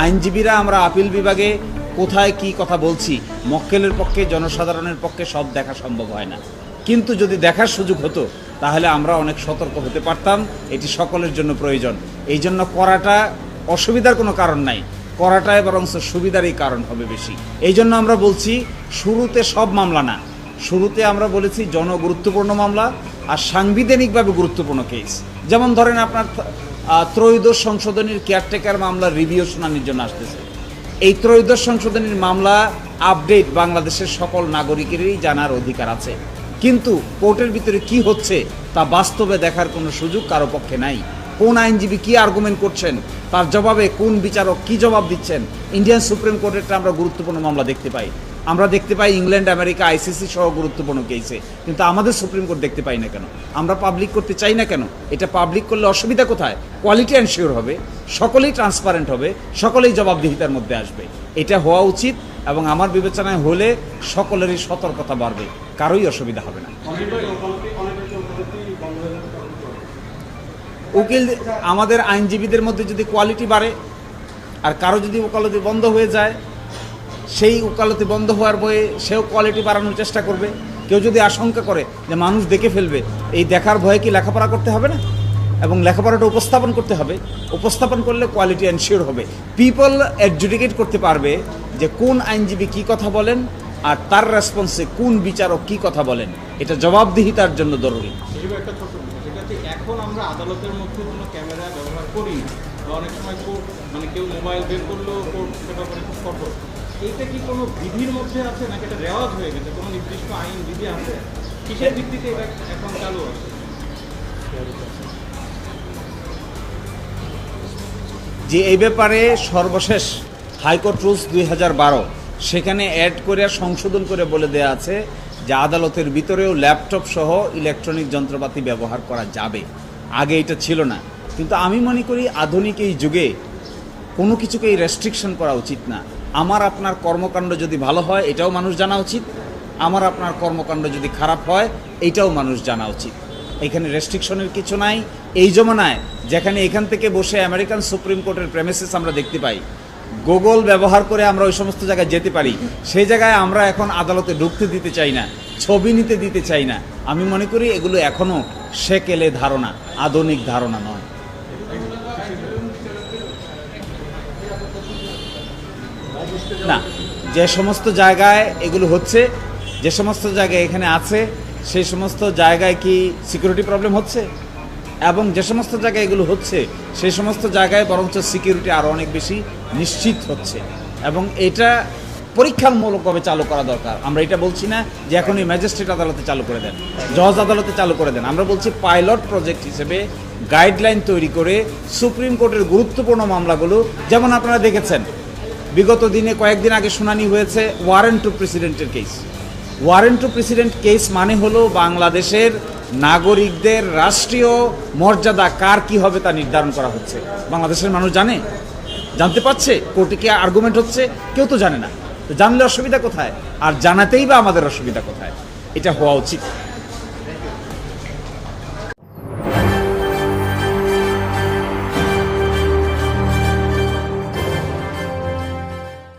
আইনজীবীরা আমরা আপিল বিভাগে কোথায় কি কথা বলছি, মক্কেলের পক্ষে, জনসাধারণের পক্ষে সব দেখা সম্ভব হয় না। কিন্তু যদি দেখার সুযোগ হতো, তাহলে আমরা অনেক সতর্ক হতে পারতাম, এটি সকলের জন্য প্রয়োজন। এই জন্য করাটা অসুবিধার কোনো কারণ নাই, করাটাই বরং সুবিধারই কারণ হবে বেশি। এই জন্য আমরা বলছি, শুরুতে সব মামলা না। শুরুতে আমরা বলেছি, জনগুরুত্বপূর্ণ মামলা আর সাংবিধানিকভাবে গুরুত্বপূর্ণ কেস যেমন ধরেন আপনার ত্রয়োদশ সংশোধনীর কেয়ারটেকার মামলার রিভিউ শুনানির জন্য আসতেছে। এই ত্রয়োদশ সংশোধনীর মামলা আপডেট বাংলাদেশের সকল নাগরিকেরই জানার অধিকার আছে। কিন্তু কোর্টের ভিতরে কি হচ্ছে তা বাস্তবে দেখার কোনো সুযোগ কারও পক্ষে নাই। কোন আইনজীবী কি আর্গুমেন্ট করছেন, তার জবাবে কোন বিচারক কি জবাব দিচ্ছেন ইন্ডিয়ান সুপ্রিম কোর্টেরটা আমরা গুরুত্বপূর্ণ মামলা দেখতে পাই। আমরা দেখতে পাই ইংল্যান্ড, আমেরিকা, আইসিসি সহ গুরুত্বপূর্ণ কেসে কিন্তু আমাদের সুপ্রিম কোর্ট দেখতে পাই না কেন? আমরা পাবলিক করতে চাই না কেন? এটা পাবলিক করলে অসুবিধা কোথায়? কোয়ালিটি এনশিওর হবে, সকলেই ট্রান্সপারেন্ট হবে, সকলেই জবাবদিহিতার মধ্যে আসবে। এটা হওয়া উচিত এবং আমার বিবেচনায় হলে সকলেরই সতর্কতা বাড়বে, কারোই অসুবিধা হবে না। উকিল, আমাদের আইনজীবীদের মধ্যে যদি কোয়ালিটি বাড়ে, আর কারও যদি ওকালতি বন্ধ হয়ে যায় সেই ওকালতি বন্ধ হওয়ার বয়ে সেও কোয়ালিটি বাড়ানোর চেষ্টা করবে। কেউ যদি আশঙ্কা করে যে মানুষ দেখে ফেলবে, এই দেখার ভয়ে কি লেখাপড়া করতে হবে না? এবং লেখাপড়াটা উপস্থাপন করতে হবে। উপস্থাপন করলে কোয়ালিটি এনশিওর হবে। পিপল অ্যাডজুডিকেট করতে পারবে যে কোন আইনজীবী কি কথা বলেন আর তার রেসপন্সে কোন বিচারক কি কথা বলেন। এটা জবাবদিহিতার জন্য জরুরি। এখন আমরা আদালতের মধ্যে কোনো ক্যামেরা ব্যবহার করি অনেক সময় মানে কেউ মোবাইল বের সেটা এইটা কি কোনো বিধির মধ্যে আছে নাকি এটা রেওয়াজ হয়ে গেছে? কোনো নির্দিষ্ট আইন, বিধি আছে? কিসের ভিত্তিতে এটা এখন চালু আছে? যে এই ব্যাপারে সর্বশেষ হাইকোর্ট রুলস দুই হাজার বারো, সেখানে অ্যাড করে, সংশোধন করে বলে দেয়া আছে যে আদালতের ভিতরেও ল্যাপটপ সহ ইলেকট্রনিক যন্ত্রপাতি ব্যবহার করা যাবে। আগে এটা ছিল না। কিন্তু আমি মনে করি আধুনিক এই যুগে কোনো কিছুকেই রেস্ট্রিকশন করা উচিত না। আমার আপনার কর্মকাণ্ড যদি ভালো হয়, এটাও মানুষ জানা উচিত। আমার আপনার কর্মকাণ্ড যদি খারাপ হয়, এটাও মানুষ জানা উচিত। এখানে রেস্ট্রিকশনের কিছু নাই। এই জমানায় যেখানে এখান থেকে বসে আমেরিকান সুপ্রিম কোর্টের প্রেমিসেস আমরা দেখতে পাই গুগল ব্যবহার করে আমরা ওই সমস্ত জায়গায় যেতে পারি। সেই জায়গায় আমরা এখন আদালতে ঢুকতে দিতে চাই না, ছবি নিতে দিতে চাই না। আমি মনে করি এগুলো এখনও সেকেলে ধারণা, আধুনিক ধারণা নয়। না, যে সমস্ত জায়গায় এগুলো হচ্ছে, যে সমস্ত জায়গায় এখানে আছে, সেই সমস্ত জায়গায় কি সিকিউরিটি প্রবলেম হচ্ছে? এবং যে সমস্ত জায়গায় এগুলো হচ্ছে, সেই সমস্ত জায়গায় বরঞ্চ সিকিউরিটি আরও অনেক বেশি নিশ্চিত হচ্ছে। এবং এটা পরীক্ষামূলকভাবে চালু করা দরকার। আমরা এটা বলছি না যে এখনই ম্যাজিস্ট্রেট আদালতে চালু করে দেন, জজ আদালতে চালু করে দেন। আমরা বলছি পাইলট প্রজেক্ট হিসেবে গাইডলাইন তৈরি করে সুপ্রিম কোর্টের গুরুত্বপূর্ণ মামলাগুলো, যেমন আপনারা দেখেছেন বিগত দিনে কয়েকদিন আগে শুনানি হয়েছে ওয়ারেন্ট টু প্রেসিডেন্টের case. Warrant to president case মানে হলো বাংলাদেশের নাগরিকদের রাষ্ট্রীয় মর্যাদা কার কি হবে তা নির্ধারণ করা হচ্ছে। বাংলাদেশের মানুষ জানে? জানতে পারছে? কোর্টে কি আর্গুমেন্ট হচ্ছে? কেউ তো জানে না। তো জানলে অসুবিধা কোথায়? আর জানাতেই বা আমাদের অসুবিধা কোথায়? এটা হওয়া উচিত।